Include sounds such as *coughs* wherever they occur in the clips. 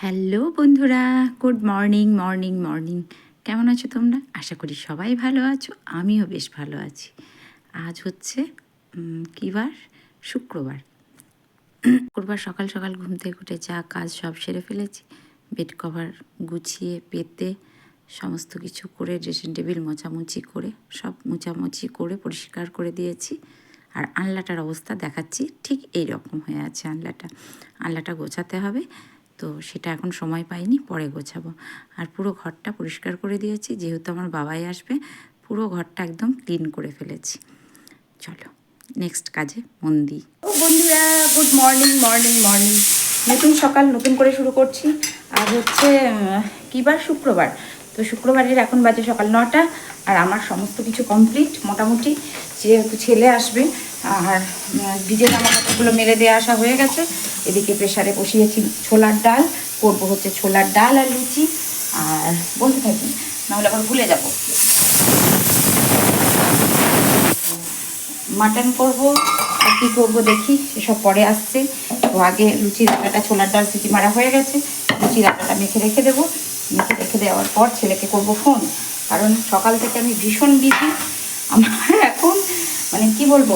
Hello বন্ধুরা, good morning morning morning. কেমন আছো তোমরা? আশা করি সবাই ভালো আছো, আমিও বেশ ভালো আছি। আজ হচ্ছে কী বার? শুক্রবার। শুক্রবার সকাল সকাল ঘুম থেকে উঠে যা কাজ সব সেরে ফেলেছি। বেড কভার গুছিয়ে, পেতে, সমস্ত কিছু করে, ড্রেসিং টেবিল মোছামুছি করে, সব মোছামুছি করে, পরিষ্কার করে দিয়েছি। আর আনলাটার অবস্থা দেখাচ্ছি, ঠিক এই রকম হয়ে আছে আনলাটা আনলাটা গোছাতে হবে। তো সেটা এখন সময় পাইনি পরে গোছাবো। আর পুরো ঘরটা পরিষ্কার করে দিয়েছি যেহেতু আমার বাবাই আসবে পুরো ঘরটা একদম ক্লিন করে ফেলেছি। চলো নেক্সট কাজে মন দিই ও বন্ধুরা গুড মর্নিং মর্নিং মর্নিং নতুন সকাল নতুন করে শুরু করছি। আর হচ্ছে উম, কী বার? শুক্রবার। তো শুক্রবারের এখন বাজে সকাল নটা আর আমার সমস্ত কিছু কমপ্লিট মোটামুটি। যেহেতু ছেলে আসবে আর ভিজে জামা কাপড়গুলো মেরে দিয়ে আসা হয়ে গেছে এদিকে প্রেশারে বসিয়েছি ছোলার ডাল। করব হচ্ছে ছোলার ডাল আর লুচি। আর বলতে থাকি নাহলে আবার ভুলে যাব। মাটন করব, আর কী করব দেখি, সেসব পরে আসছে। তো আগে লুচির আটাটা, ছোলার ডাল সিটি মারা হয়ে গেছে। লুচির আটাটা মেখে রেখে দেবো। মেখে রেখে দেওয়ার পর ছেলেকে করব ফোন কারণ সকাল থেকে আমি ভীষণ বিজি আমার এখন মানে কি বলব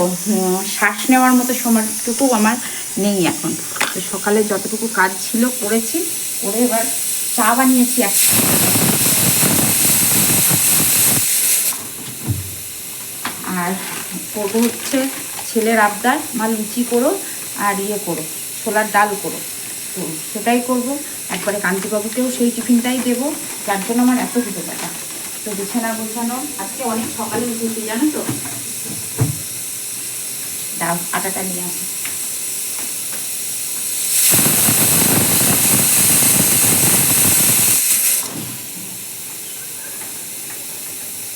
শ্বাস নেওয়ার মতো সময়টুকু আমার নেই এখন। তো সকালে যতটুকু কাজ ছিল করেছি, করে এবার চা বানিয়েছি এক আর করব হচ্ছে ছেলের আবদার, মা লুচি করো আর ইয়ে করো, ছোলার ডাল করো। তো সেটাই করব। একবারে কান্তিবাবুকেও সেই টিফিনটাই দেবো। যার জন্য আমার এত দুটো টাকা। তো বিছানা গোছানো। আজকে অনেক সকালে উঠেছি, জানো তো? আটাটা নিয়ে আসি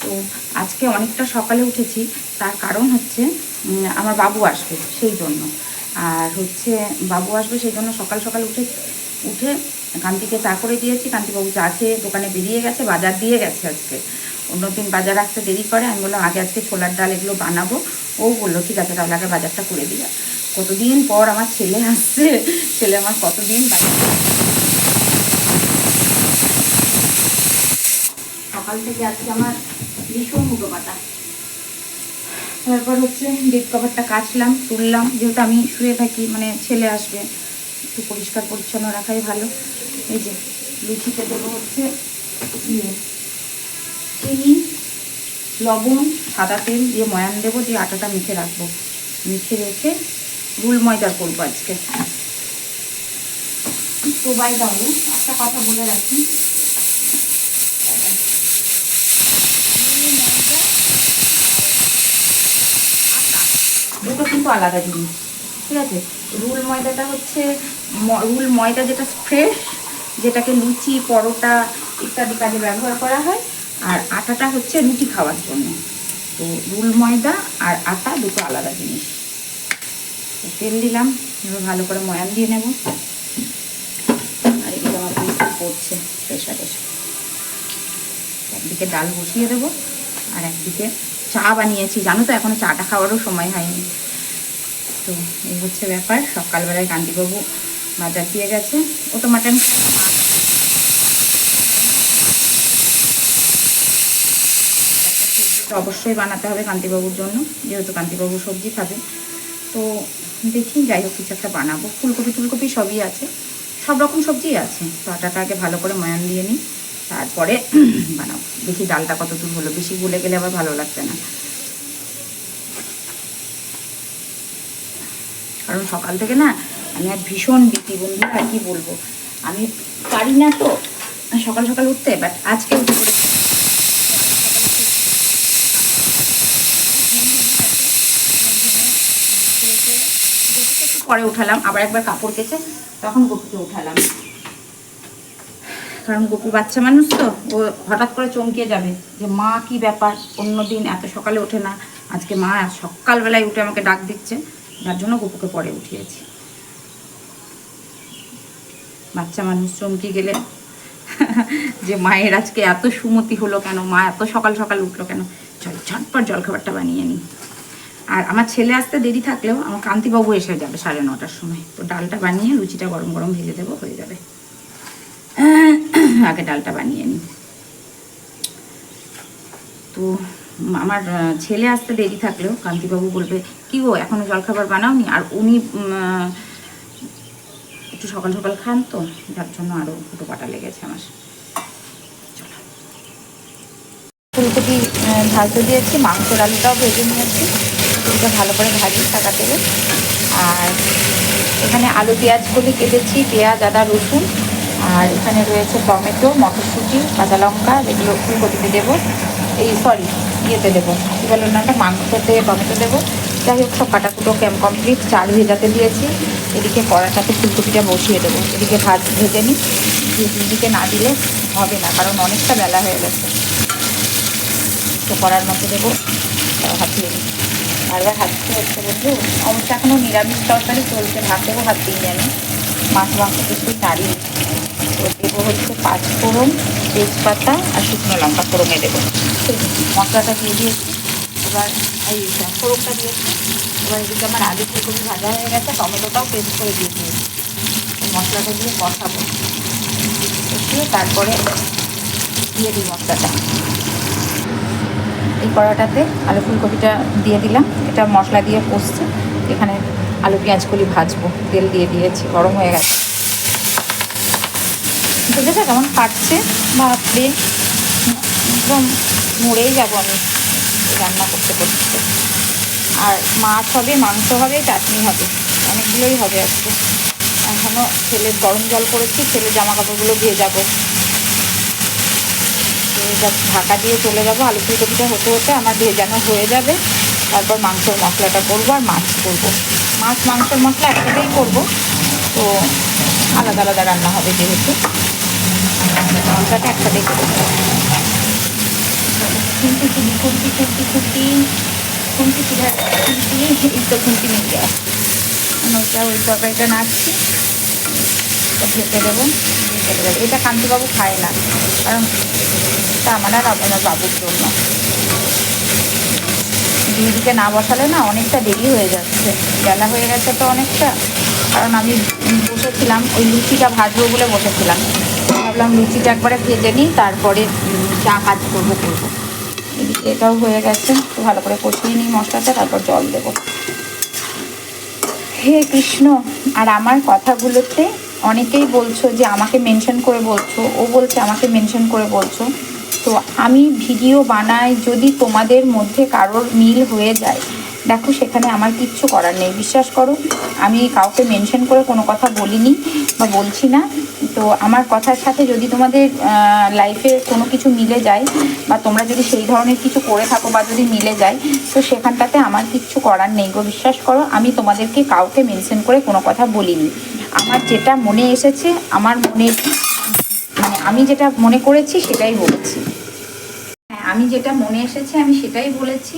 তো আজকে অনেকটা সকালে উঠেছি, তার কারণ হচ্ছে আমার বাবু আসবে সেই জন্য। আর হচ্ছে বাবু আসবে সেই জন্য সকাল সকাল উঠে উঠে কান্তিকে চা করে দিয়েছি। কান্তিবাবু চা খেয়ে দোকানে বেরিয়ে গেছে, বাজার দিয়ে গেছে আজকে। অন্যদিন বাজার আসতে দেরি করে, আমি বললাম, আগে আজকে ছোলার ডাল এগুলো বানাবো। ও বলল, ঠিক আছে, তাহলে আগে বাজারটা করে দিলাম কতদিন পর আমার ছেলে আসছে, ছেলে আমার কতদিন বাজার সকাল থেকে আজকে আমার ভীষণ মুখো পাতা তারপর হচ্ছে বেড কভারটা কাচলাম তুললাম। যেহেতু আমি শুয়ে থাকি মানে ছেলে আসবে একটু পরিষ্কার পরিচ্ছন্ন রাখাই ভালো। এই যে লুচিতে দেবো হচ্ছে ইয়ে চিনি লবণ সাদা তেল দিয়ে ময়ান দেবো দিয়ে আটাটা মেখে রাখব। মেখে রেখে রুল ময়দার করব আজকে। তো বাই দাও একটা কথা বলে রাখি দুটো কিন্তু আলাদা জিনিস, ঠিক আছে? রুল ময়দাটা হচ্ছে রুল ময়দা যেটা ফ্রেশ যেটাকে লুচি, পরোটা ইত্যাদি কাজে ব্যবহার করা হয়, আর আটাটা হচ্ছে রুটি খাওয়ার জন্য। তো রুল ময়দা আর আটা দুটো আলাদা জিনিস। তেল দিলাম, এবার ভালো করে ময়ান দিয়ে নেব। আর এদিকে আমার বিস্কুট পড়ছে প্রেশারে একদিকে ডাল বসিয়ে দেবো, আর একদিকে চা বানিয়েছি। জানো তো, এখনও চাটা খাওয়ারও সময় হয়নি। তো এই হচ্ছে ব্যাপার। সকালবেলায় গান্ধীবাবু বাজার দিয়ে গেছে। ও তো মাটন অবশ্যই বানাতে হবে কান্তিবাবুর জন্য, যেহেতু কান্তিবাবু সবজি খাবে। তো দেখি, যাই হোক, কিছু একটা বানাবো। ফুলকপি টুলকপি সবই আছে। সব রকম সবজিই আছে। তো আটাটা আগে ভালো করে ময়ান দিয়ে নিই। তারপরে বানাবো। দেখি ডালটা কত দূর হলো। বেশি গুলে গেলে আবার ভালো লাগবে না। কারণ সকাল থেকে না আমি আর ভীষণ বিতি বন্ধু আর কি বলব? আমি পারি না তো। সকাল সকাল উঠতে বাট আজকে উঠে পড়েছি। পরে উঠালাম, আবার একবার কাপড় কেচে, তখন গপুকে উঠালাম। কারণ গপু বাচ্চা মানুষ তো, ও হঠাৎ করে চমকে যাবে যে, মা, কি ব্যাপার? অন্য দিন এত সকালে ওঠে না। আজকে মা সকালবেলায় উঠে আমাকে ডাক দিচ্ছে। যার জন্য গপুকে পরে উঠিয়েছি। বাচ্চা মানুষ চমকে গেলে যে মায়ের আজকে এত সুমতি হলো কেন? মা এত সকাল সকাল উঠল কেন? চল, ঝটপট জলখাবারটা বানিয়ে নিই আর আমার ছেলে আসতে দেরি থাকলেও আমার কান্তিবাবু এসে যাবে সাড়ে নটার সময়। তো ডালটা বানিয়ে লুচিটা গরম গরম ভেজে দেবো, হয়ে যাবে। আগে ডালটা বানিয়ে নিই তো আমার ছেলে আসতে দেরি থাকলেও কান্তিবাবু বলবে, কি গো এখনও জলখাবার বানাওনি? আর উনি একটু সকাল সকাল খান তো, যার জন্য আরও দুটো পাটা লেগেছে আমার। ফুলকপি ভাজতে দিয়েছি, মাংসর আলুটাও ভেজে নিয়েছি ফুলটা ভালো করে ভাজি টাকা তেলে। আর এখানে আলু পেঁয়াজ কলি কেটেছি, পেঁয়াজ, আদা, রসুন। আর এখানে রয়েছে টমেটো, মটরশুঁটি, কাঁচা লঙ্কা এগুলো ফুলকপিতে দেবো। এই, সরি ইয়েতে দেবো, কী বলো না মাংসতে টমেটো দেবো। যাই হোক, সব কাটাকুটো ক্যাম কমপ্লিট চাল ভেজাতে দিয়েছি। এদিকে কড়াটাতে ফুলকপিটা বসিয়ে দেবো। এদিকে ভাত ভেজে নিই। দিয়ে দিদিকে না দিলে হবে না, কারণ অনেকটা বেলা হয়ে গেছে। তো করার মধ্যে দেবো হাতিয়ে নিই বারবার হাত দিতে হচ্ছে বন্ধু অবশ্য এখনও নিরামিষ তরকারি চলছে, ভাত দেবো, হাত দিইনি আমি। মাছ মাংস কিছু নাড়ি তো দেবো হচ্ছে পাঁচফোড়ন তেজপাতা আর শুকনো লঙ্কা, ফোড়নে দেবো। মশলাটা দিয়ে দিয়েছি। এবার এই ফোড়নটা দিয়েছি। এবার এদিকে আমার আলু ফুলকপি ভাজা হয়ে গেছে, টমেটোটাও পেস্ট করে দিয়ে দিয়েছি। মশলাটা দিয়ে কষাবো। কষিয়ে তারপরে দিয়ে দিই মশলাটা। এই কড়াটাতে আলু ফুলকপিটা দিয়ে দিলাম। এটা মশলা দিয়ে কষছে। এখানে আলু পেঁয়াজগুলি ভাজবো। তেল দিয়ে দিয়েছি, গরম হয়ে গেছে। দেখেছ কেমন ফাটছে বাপরে একদম মরেই যাব আমি রান্না করতে করতে। আর মাছ হবে, মাংস হবে, চাটনি হবে, অনেকগুলোই হবে আজকে। এখনও ছেলের গরম জল করেছি ছেলের জামা কাপড়গুলো ভেজাবো ঢাকা দিয়ে চলে যাব, আলু ফুলকপিটা হতে হতে আমার ভেজানো হয়ে যাবে। তারপর মাংসের মশলাটা করব আর মাছ করব। মাছ, মাংসের মশলা একসাথেই করব। তো আলাদা আলাদা রান্না হবে যেহেতু। খুন্তি খুন্তি খুন্তি খুন্তি খুন্তি কিধার এই তো খুন্তি মিল গেছে ওইটা ওই তরকারিটা নাচছি ঢেকে দেবো চলে এটা কান্তিবাবু খায় না কারণ এটা আমার আর আমার বাবুর জন্য দিদিকে না বসালে না অনেকটা দেরি হয়ে যাচ্ছে বেলা হয়ে গেছে তো অনেকটা কারণ আমি বসেছিলাম, ওই লুচিটা ভাজবো বলে বসেছিলাম। ভাবলাম লুচিটা একবারে ভেজে নিই, তারপরে চা কাজ করব করব। এটাও হয়ে গেছে ভালো করে কষিয়ে নিই মশলাটা, তারপর জল দেবো। হে কৃষ্ণ, আর আমার কথাগুলোতে অনেকেই বলছো যে আমাকে মেনশন করে বলছো, ও বলছে আমাকে মেনশন করে বলছো। তো আমি ভিডিও বানাই যদি তোমাদের মধ্যে কারোর মিল হয়ে যায়। দেখো, সেখানে আমার কিচ্ছু করার নেই। বিশ্বাস করো, আমি কাউকে মেনশন করে কোনো কথা বলিনি বা বলছি না। তো আমার কথার সাথে যদি তোমাদের লাইফে কোনো কিছু মিলে যায় বা তোমরা যদি সেই ধরনের কিছু করে থাকো বা যদি মিলে যায়, তো সেখানটাতে আমার কিচ্ছু করার নেই গো। বিশ্বাস করো, আমি তোমাদেরকে কাউকে মেনশন করে কোনো কথা বলিনি। আমার যেটা মনে এসেছে, আমার মনে মানে আমি যেটা মনে করেছি, সেটাই বলেছি। হ্যাঁ আমি যেটা মনে এসেছে, আমি সেটাই বলেছি।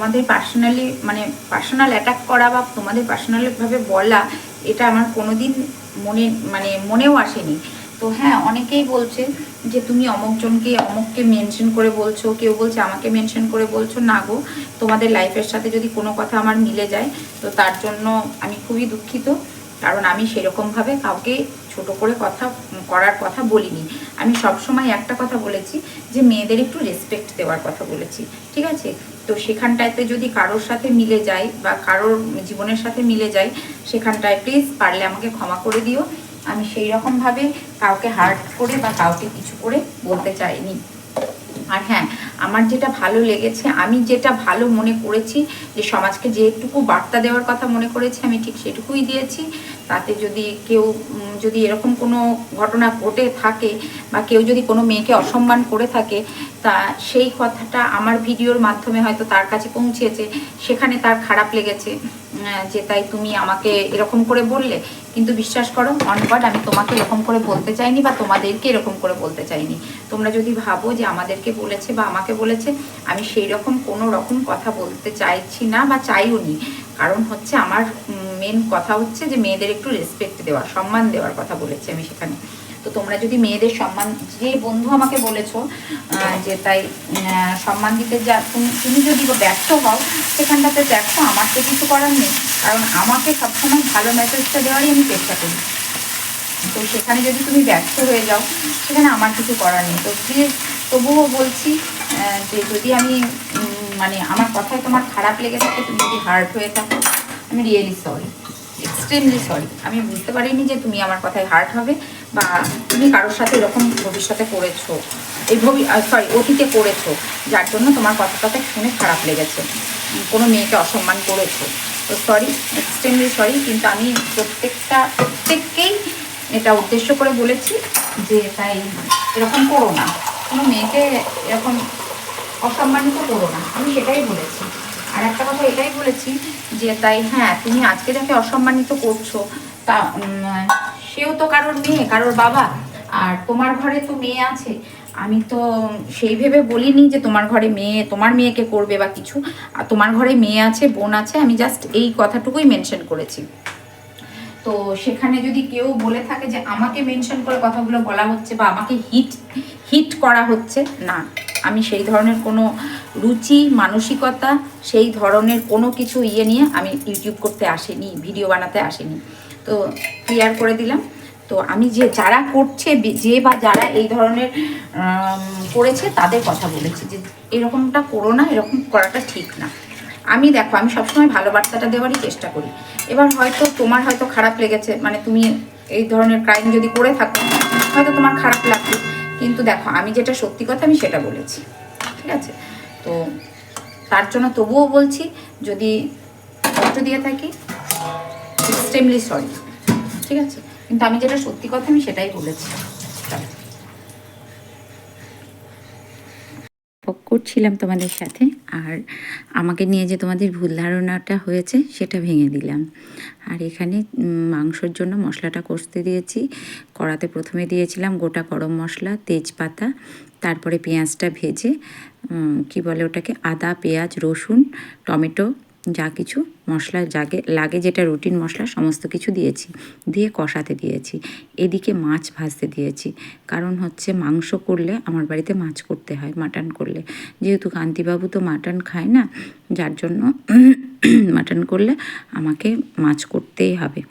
তোমাদের পার্সোনালি মানে পার্সোনাল অ্যাটাক করা বা তোমাদের পার্সোনালিভাবে বলা, এটা আমার কোনোদিন মনে মানে মনেও আসেনি। তো হ্যাঁ অনেকেই বলছে যে তুমি অমুকজনকে, অমুককে মেনশন করে বলছো, কেউ বলছে আমাকে মেনশন করে বলছো, না গো, তোমাদের লাইফের সাথে যদি কোনো কথা আমার মিলে যায়, তো তার জন্য আমি খুবই দুঃখিত, কারণ আমি সেরকমভাবে কাউকে ছোট করে কথা, করার কথা বলিনি। আমি সবসময় একটা কথা বলেছি, যে মেয়েদের একটু রেসপেক্ট দেওয়ার কথা বলেছি, ঠিক আছে? তো সেখানটাতে যদি কারোর সাথে মিলে যায় বা কারোর জীবনের সাথে মিলে যায়, সেখানটায় প্লিজ পারলে আমাকে ক্ষমা করে দিও। আমি সেই রকমভাবে কাউকে হার্ট করে বা কাউকে কিছু করে বলতে চাইনি। আর হ্যাঁ আমার যেটা ভালো লেগেছে, আমি যেটা ভালো মনে করেছি, যে সমাজকে যেটুকু বার্তা দেওয়ার কথা মনে করেছি, আমি ঠিক সেটুকুই দিয়েছি। তাতে যদি কেউ যদি এরকম কোনো ঘটনা ঘটে থাকে বা কেউ যদি কোনো মেয়েকে অসম্মান করে থাকে, তা সেই কথাটা আমার ভিডিওর মাধ্যমে হয়তো তার কাছে পৌঁছেছে, সেখানে তার খারাপ লেগেছে যে তাই তুমি আমাকে এরকম করে বললে। কিন্তু বিশ্বাস করো অনগড আমি তোমাকে এরকম করে বলতে চাইনি বা তোমাদেরকে এরকম করে বলতে চাইনি। তোমরা যদি ভাবো যে আমাদেরকে বলেছে বা আমাকে বলেছে, আমি সেই রকম কোনো রকম কথা বলতে চাইছি না বা চাইও নি। কারণ হচ্ছে আমার মেন কথা হচ্ছে যে মেয়েদের একটু রেসপেক্ট দেওয়া, সম্মান দেওয়ার কথা বলেছি আমি সেখানে। তো তোমরা যদি মেয়েদের সম্মান, যে বন্ধু আমাকে বলেছ যে তাই সম্মান দিতে যা, তুমি তুমি যদি ব্যর্থ হও, সেখানটাতে দেখো আমার তো কিছু করার নেই। কারণ আমাকে সবসময় ভালো মেসেজটা দেওয়ারই আমি চেষ্টা করি। তো সেখানে যদি তুমি ব্যর্থ হয়ে যাও, সেখানে আমার কিছু করার নেই। তো প্লিজ তবুও বলছি যে যদি আমি মানে আমার কথায় তোমার খারাপ লেগে থাকে, তুমি যদি হার্ট হয়ে থাকো, আমি রিয়েলি সরি এক্সট্রিমলি সরি আমি বুঝতে পারিনি যে তুমি আমার কথায় হার্ট হবে বা তুমি কারোর সাথে এরকম ভবিষ্যতে করেছ, এই ভবি সরি অতীতে করেছ, যার জন্য তোমার কথাটাতে শুনে খারাপ লেগেছে। কোনো মেয়েকে অসম্মান করেছ। তো সরি এক্সট্রিমলি সরি কিন্তু আমি প্রত্যেকটা, প্রত্যেককেই এটা উদ্দেশ্য করে বলেছি যে তাই এরকম করো না। কোনো মেয়েকে এরকম অসম্মানিত করো না। আমি সেটাই বলেছি। আর একটা কথা এটাই বলেছি যে তাই হ্যাঁ তুমি আজকে যাকে অসম্মানিত করছ, তা সেও তো কারোর মেয়ে, কারোর বাবা। আর তোমার ঘরে তো মেয়ে আছে। আমি তো সেই ভেবে বলিনি যে তোমার ঘরে মেয়ে, তোমার মেয়েকে করবে বা কিছু। আর তোমার ঘরে মেয়ে আছে, বোন আছে, আমি জাস্ট এই কথাটুকুই মেনশন করেছি। তো সেখানে যদি কেউ বলে থাকে যে আমাকে মেনশন করে কথাগুলো বলা হচ্ছে বা আমাকে হিট হিট করা হচ্ছে, না। আমি সেই ধরনের কোনো রুচি, মানসিকতা, সেই ধরনের কোনো কিছু ইয়ে নিয়ে আমি ইউটিউব করতে আসিনি ভিডিও বানাতে আসিনি। তো ক্লিয়ার করে দিলাম। তো আমি যে যারা করছে, যে বা যারা এই ধরনের করেছে, তাদের কথা বলেছি যে এরকমটা করো না, এরকম করাটা ঠিক না। আমি দেখো, আমি সবসময় ভালো বার্তাটা দেওয়ারই চেষ্টা করি। এবার হয়তো তোমার হয়তো খারাপ লেগেছে মানে তুমি এই ধরনের ক্রাইম যদি করে থাকো, হয়তো তোমার খারাপ লাগবে। কিন্তু দেখো, আমি যেটা সত্যি কথা, আমি সেটা বলেছি। ঠিক আছে? তো তার জন্য তবুও বলছি, যদি কষ্ট দিয়ে থাকি এক্সট্রিমলি সরি ঠিক আছে? কিন্তু আমি যেটা সত্যি কথা, আমি সেটাই বলেছি চলো। বক করছিলাম তোমাদের সাথে আর আমাকে নিয়ে যে তোমাদের ভুল ধারণাটা হয়েছে সেটা ভেঙে দিলাম। আর এখানে মাংসর জন্য মশলাটা কষতে দিয়েছি, কড়াতে প্রথমে দিয়েছিলাম গোটা গরম মশলা, তেজপাতা, তারপরে পেঁয়াজটা ভেজে কি বলে ওটাকে, আদা, পেঁয়াজ, রসুন, টমেটো যা কিছু মশলা জাগে, লাগে যেটা রুটিন মশলা সমস্ত কিছু দিয়েছি, দিয়ে কষাতে দিয়েছি। এদিকে মাছ ভাজতে দিয়েছি। কারণ হচ্ছে মাংস করলে আমার বাড়িতে মাছ করতে হয়, মাটন করলে। যেহেতু কান্তিবাবু তো মাটন খায় না, যার জন্য *coughs* মাটন করলে আমাকে মাছ করতেই হবে।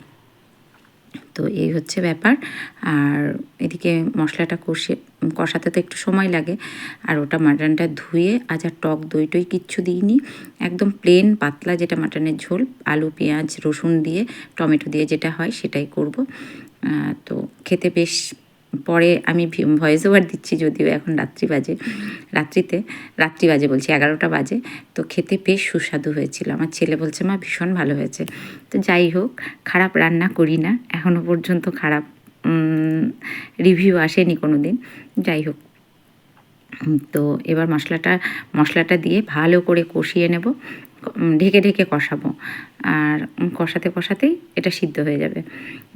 তো এই হচ্ছে ব্যাপার। আর এদিকে মশলাটা কষে কষাতে তো একটু সময় লাগে। আর ওটা মাটনটা ধুয়ে আজ আর টক দই টই কিচ্ছু দিইনি। একদম প্লেন পাতলা যেটা মাটনের ঝোল, আলু, পেঁয়াজ, রসুন দিয়ে, টমেটো দিয়ে যেটা হয় সেটাই করব। তো খেতে বেশ, পরে আমি ভয়েস ওভার দিচ্ছি যদিও এখন রাত্রি বাজে। রাত্রিতে, রাত্রি বাজে বলছি, এগারোটা বাজে। তো খেতে বেশ সুস্বাদু হয়েছিল। আমার ছেলে বলছে, মা, ভীষণ ভালো হয়েছে। তো যাই হোক, খারাপ রান্না করি না। এখনও পর্যন্ত খারাপ। রিভিউ আসেনি কোনো দিন যাই হোক। তো এবার মশলাটা মশলাটা দিয়ে ভালো করে কষিয়ে নেব। ঢেকে ঢেকে কষাবো। আর কষাতে কষাতেই এটা সিদ্ধ হয়ে যাবে।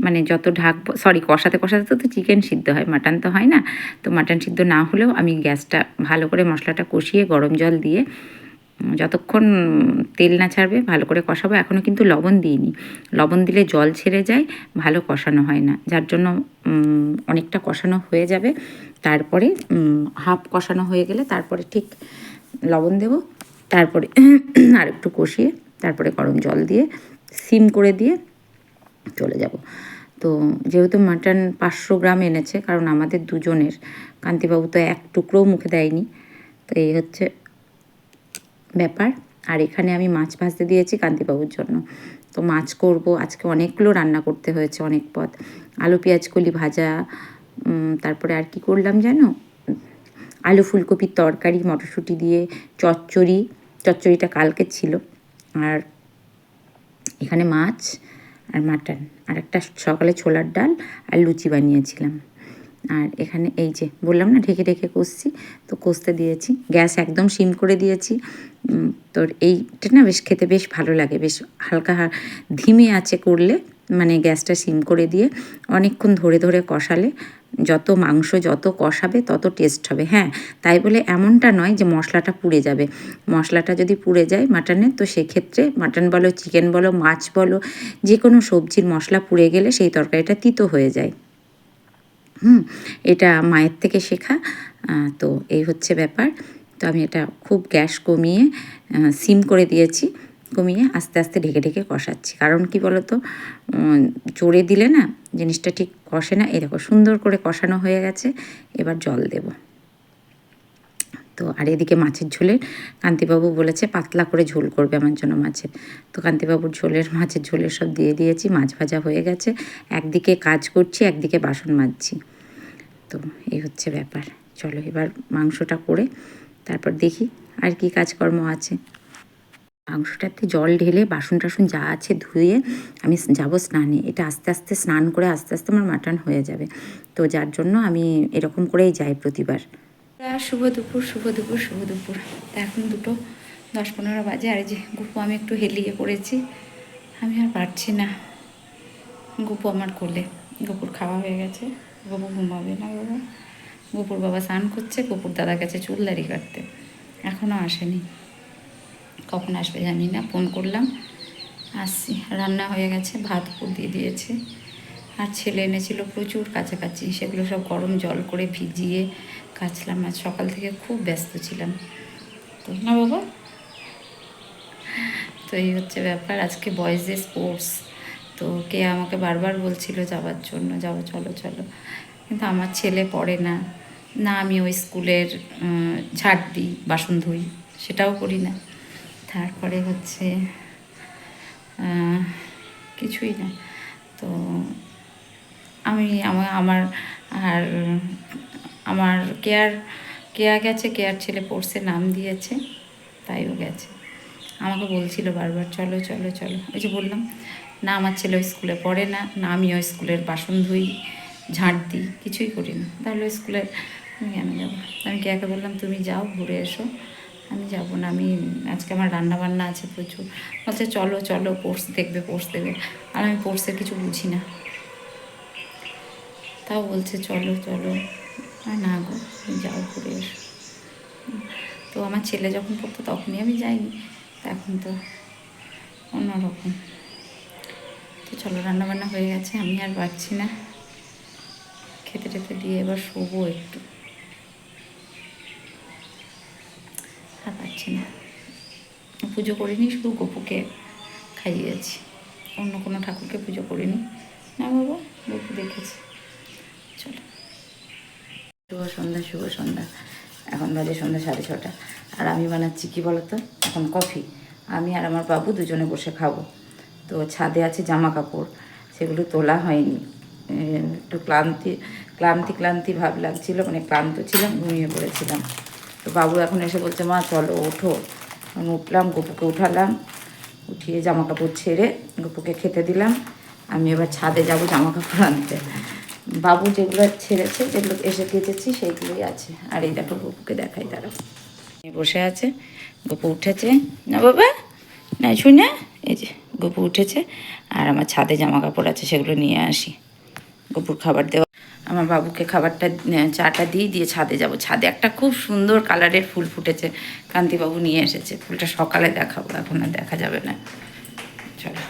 মানে যত ঢাকবো সরি কষাতে কষাতে তো চিকেন সিদ্ধ হয় মাটন তো হয় না। তো মাটন সিদ্ধ না হলেও আমি গ্যাসটা ভালো করে মশলাটা কষিয়ে গরম জল দিয়ে যতক্ষণ তেল না ছাড়বে, ভালো করে কষাবো। এখনও কিন্তু লবণ দিইনি। লবণ দিলে জল ছেড়ে যায়, ভালো কষানো হয় না। যার জন্য অনেকটা কষানো হয়ে যাবে। তারপরে হাফ কষানো হয়ে গেলে তারপরে ঠিক লবণ দেব। তারপরে *clears throat* আর একটু কষিয়ে, তারপরে গরম জল দিয়ে, সিম করে দিয়ে চলে যাব। তো যেহেতু মাটন পাঁচশো গ্রাম এনেছে, কারণ আমাদের দুজনের, কান্তিবাবু তো এক টুকরোও মুখে দেয়নি। তো এই হচ্ছে ব্যাপার। আর এখানে আমি মাছ ভাজতে দিয়েছি কান্তিবাবুর জন্য। তো মাছ করব। আজকে অনেকগুলো রান্না করতে হয়েছে অনেক পদ। আলু, পেঁয়াজ, কলি ভাজা তারপরে আর কি করলাম জানো? আলু ফুলকপির তরকারি, মটরশুঁটি দিয়ে চচ্চড়ি। চচ্চড়িটা কালকে ছিল। আর এখানে মাছ আর মাটন। আর একটা সকালে ছোলার ডাল আর লুচি বানিয়েছিলাম। আর এখানে এই যে বললাম না, ঢেকে ঢেকে কষছি। তো কষতে দিয়েছি। গ্যাস একদম সিম করে দিয়েছি। তোর এইটা না বেশ খেতে বেশ ভালো লাগে, বেশ হালকা ধিমে আছে করলে মানে গ্যাসটা সিম করে দিয়ে অনেকক্ষণ ধরে ধরে কষালে যত মাংস যত কষাবে তত টেস্ট হবে। হ্যাঁ তাই বলে এমনটা নয় যে মশলাটা পুড়ে যাবে। মশলাটা যদি পুড়ে যায় মাটনের, তো সেক্ষেত্রে মাটন বলো চিকেন বলো, মাছ বলো যে কোনো সবজির মশলা পুড়ে গেলে সেই তরকারিটা তিতো হয়ে যায়। হুম, এটা মায়ের থেকে শেখা। তো এই হচ্ছে ব্যাপার। তো আমি এটা খুব গ্যাস কমিয়ে সিম করে দিয়েছি। কমিয়ে আস্তে আস্তে ঢেকে ঢেকে কষাচ্ছি। কারণ কি বলতো জোরে দিলে না জিনিসটা ঠিক কষে না। এরকম সুন্দর করে কষানো হয়ে গেছে। এবার জল দেব। তো আর এদিকে মাছের ঝোলে কান্তিবাবু বলেছে, পাতলা করে ঝোল করবে আমার জন্য মাছের। তো কান্তিবাবুর ঝোলের, মাছের ঝোলের সব দিয়ে দিয়েছি। মাছ ভাজা হয়ে গেছে। একদিকে কাজ করছি, একদিকে বাসন মাজছি। তো এই হচ্ছে ব্যাপার। চলো এবার মাংসটা করে তারপর দেখি আর কি কাজকর্ম আছে। মাংসটাতে জল ঢেলে বাসন টাসন যা আছে ধুয়ে আমি যাব স্নানে। এটা আস্তে আস্তে স্নান করে আস্তে আস্তে আমার মাটন হয়ে যাবে। তো যার জন্য আমি এরকম করেই যাই প্রতিবার। শুভ দুপুর শুভ দুপুর শুভ দুপুর। এখন দুটো দশ পনেরো বাজে। আর যে গুপু, আমি একটু হেলিয়ে পড়েছি। আমি আর পারছি না। গুপু আমার কোলে। গপুর খাওয়া হয়ে গেছে। গুপু ঘুমাবে না বাবা। গপুর বাবা স্নান করছে, গপুর দাদা গেছে চুল দাড়ি কাটতে। এখনও আসেনি। কখন আসবে জানি না, ফোন করলাম। আসছি, রান্না হয়ে গেছে, ভাত দিয়ে দিয়েছে। আর ছেলে এনেছিল প্রচুর কাছাকাছি সেগুলো সব গরম জল করে ভিজিয়ে কাচলাম। আজ সকাল থেকে খুব ব্যস্ত ছিলাম। তো না বাবা? তো এই হচ্ছে ব্যাপার, আজকে বয়েজে স্পোর্টস তো কে আমাকে বারবার বলছিল যাওয়ার জন্য যাব চলো চলো। কিন্তু আমার ছেলে পড়ে না। না আমি ওই স্কুলের ঝাড় দিই, বাসন ধুই, সেটাও করি না। তারপরে হচ্ছে কিছুই না। তো আমি, আমার আমার আর আমার কেয়ার, কেয়া গেছে, কেয়ার ছেলে পড়ছে, নাম দিয়েছে, তাইও গেছে। আমাকে বলছিল বারবার, চলো চলো চলো। ওই যে বললাম, না, আমার ছেলে স্কুলে পড়ে না না আমি ওই স্কুলের বাসন ধুই ঝাঁট দিই, কিছুই করি না। তাহলে ওই স্কুলে আমি কেন যাব। আমি কেয়াকে বললাম, তুমি যাও, ঘুরে এসো। আমি যাব না, আমি আজকে আমার রান্না বান্না আছে প্রচুর। বলছে, চলো চলো কোর্স দেখবে কোর্স দেবে। আর আমি কোর্সের কিছু বুঝি না। তাও বলছে, চলো চলো। না গো, তুমি যাও, ঘুরে এসো। তো আমার ছেলে যখন পড়তো, তখনই আমি যাইনি। এখন তো অন্যরকম। তো চলো রান্না বান্না হয়ে গেছে। আমি আর পারছি না। খেতে টেতে দিয়ে এবার শোবো একটু। আর পারছি না। পুজো করিনি, শুধু গপুকে খাইয়েছি। অন্য কোনো ঠাকুরকে পুজো করিনি। না বাবা, গপু দেখেছি। চলো। শুভ সন্ধ্যা শুভ সন্ধ্যা। এখন বাজে সন্ধ্যা সাড়ে ছটা। আর আমি বানাচ্ছি কি বলতো? এখন কফি। আমি আর আমার বাবু দুজনে বসে খাব। তো ছাদে আছে জামা কাপড়। সেগুলো তোলা হয়নি। একটু ক্লান্তি ক্লান্তি ক্লান্তি ভাব লাগছিল মানে ক্লান্ত ছিলাম, ঘুমিয়ে পড়েছিলাম। তো বাবু এখন এসে বলছে, মা, চলো, ওঠো। আমি উঠলাম, গপুকে উঠালাম, উঠিয়ে জামা কাপড় ছেড়ে গপুকে খেতে দিলাম। আমি এবার ছাদে যাব জামা কাপড় আনতে। বাবু যেগুলো ছেড়েছে, যেগুলো এসে কেচেছি, সেইগুলোই আছে। আর এই দেখো, গপুকে দেখাই তারা বসে আছে, গপু উঠেছে। না বাবা, না শুনে এই যে, গপু উঠেছে। আর আমার ছাদে জামা কাপড় আছে, সেগুলো নিয়ে আসি। গপুর খাবার দেওয়া আমার বাবুকে খাবারটা চাটা দিয়ে দিয়ে ছাদে যাব ছাদে একটা খুব সুন্দর কালারের ফুল ফুটেছে কান্তিবাবু নিয়ে এসেছে ফুলটা সকালে দেখাবো এখন আর দেখা যাবে না চলো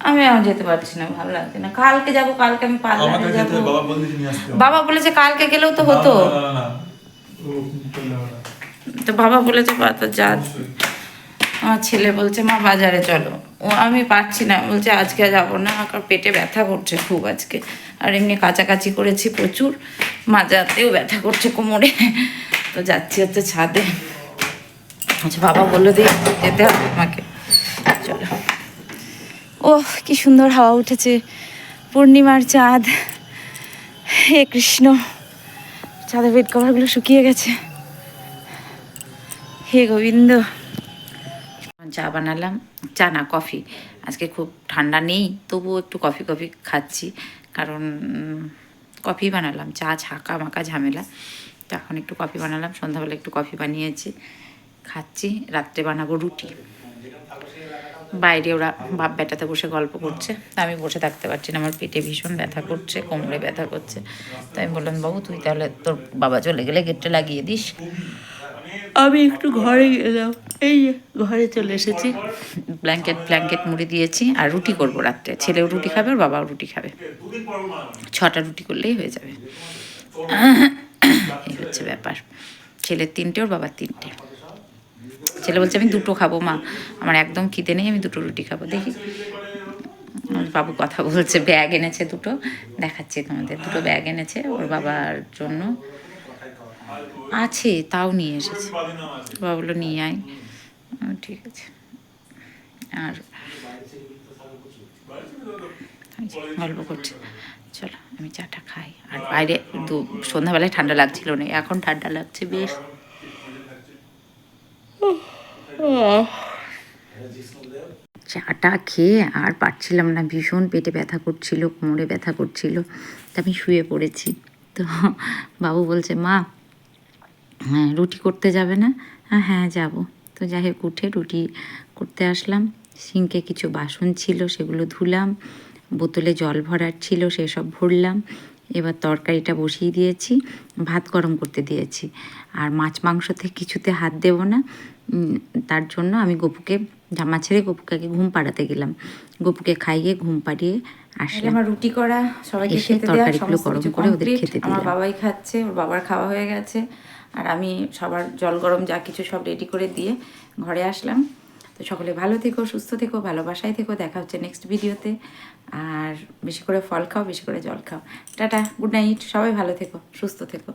আমি আর যেতে পারছি না ভালো লাগছে না কালকে যাব কালকে আমি পার্লারে যাব বাবা বলেছে কালকে গেলেও তো হতো। তো বাবা বলেছে পাতা যা। আমার ছেলে বলছে, মা, বাজারে চলো। ও, আমি পারছি না। বলছে, আজকে যাব না। কারণ পেটে ব্যথা করছে খুব আজকে। আর এমনি কাছাকাছি করেছি প্রচুর। মাজাতেও ব্যথা করছে কোমরে। তো যাচ্ছি হচ্ছে ছাদে। আচ্ছা বাবা বলল দিয়ে যেতে হবে আমাকে। চলো। ও কি সুন্দর হাওয়া উঠেছে। পূর্ণিমার চাঁদ। হে কৃষ্ণ। চাঁদের বেড কভারগুলো শুকিয়ে গেছে। হে গোবিন্দ। চা বানালাম, চা না, কফি। আজকে খুব ঠান্ডা নেই, তবুও একটু কফি কফি খাচ্ছি। কারণ কফি বানালাম, চা, ছাকা মাকা ঝামেলা। তো এখন একটু কফি বানালাম, সন্ধ্যাবেলা একটু কফি বানিয়েছি, খাচ্ছি, রাত্রে বানাবো রুটি। বাইরে ওরা বাপ বেটাতে বসে গল্প করছে, তা আমি বসে থাকতে পারছি না, আমার পেটে ভীষণ ব্যথা করছে, কোমরে ব্যথা করছে। তাই আমি বললাম, বাবু, তুই তাহলে তোর বাবা চলে গেলে গেটটা লাগিয়ে দিস। আমি একটু ঘরে গেলাম এই ঘরে চলে এসেছি। ব্ল্যাঙ্কেট ব্ল্যাঙ্কেট মুড়ি দিয়েছি আর রুটি করব রাত্রে। ছেলেও রুটি খাবে আর বাবাও রুটি খাবে। ছটা রুটি করলেই হয়ে যাবে। এই হচ্ছে ব্যাপার। ছেলের তিনটে, ওর বাবার তিনটে। ছেলে বলছে, আমি দুটো খাব, মা। আমার একদম খিদে নেই, আমি দুটো রুটি খাব। দেখি। বাবু কথা বলছে, ব্যাগ এনেছে দুটো। দেখাচ্ছি তোমাদের। দুটো ব্যাগ এনেছে ওর বাবার জন্য। আছে, তাও নিয়ে এসেছে। বাবা বলল নিয়ে আয়। ঠিক আছে। আর গল্প করছে। চলো, আমি চাটা খাই। আর বাইরে দু- সন্ধ্যাবেলায় ঠান্ডা লাগছিল না, এখন ঠান্ডা লাগছে বেশ। চাটা খেয়ে আর পারছিলাম না, ভীষণ পেটে ব্যথা করছিল, কোমরে ব্যথা করছিল। তা আমি শুয়ে পড়েছি। তো বাবু বলছে, মা হ্যাঁ রুটি করতে যাবে না? হ্যাঁ হ্যাঁ যাব। তো যাই হোক উঠে রুটি করতে আসলাম। সিঙ্কে কিছু বাসন ছিল সেগুলো ধুলাম। বোতলে জল ভরার ছিল সেসব ভরলাম। এবার তরকারিটা বসিয়ে দিয়েছি ভাত গরম করতে দিয়েছি। আর মাছ মাংসতে কিছুতে হাত দেব না। উম, তার জন্য আমি গপুকে জামা ছেড়ে গপুকে আগে ঘুম পাড়াতে গেলাম। গপুকে খাইয়ে ঘুম পাড়িয়ে আসলাম। আমার রুটি করা সবাইকে খেতে দেওয়া সমস্ত কিছু করে ওদের complete। খেতে আমার বাবাই খাচ্ছে ওর বাবার খাওয়া হয়ে গেছে। আর আমি সবার জল গরম যা কিছু সব রেডি করে দিয়ে ঘরে আসলাম। তো সকলে ভালো থেকো, সুস্থ থেকো, ভালোবাসায় থেকো। দেখা হচ্ছে নেক্সট ভিডিওতে আর বেশি করে ফল খাও, বেশি করে জল খাও। টাটা গুড নাইট সবাই ভালো থেকো, সুস্থ থেকো।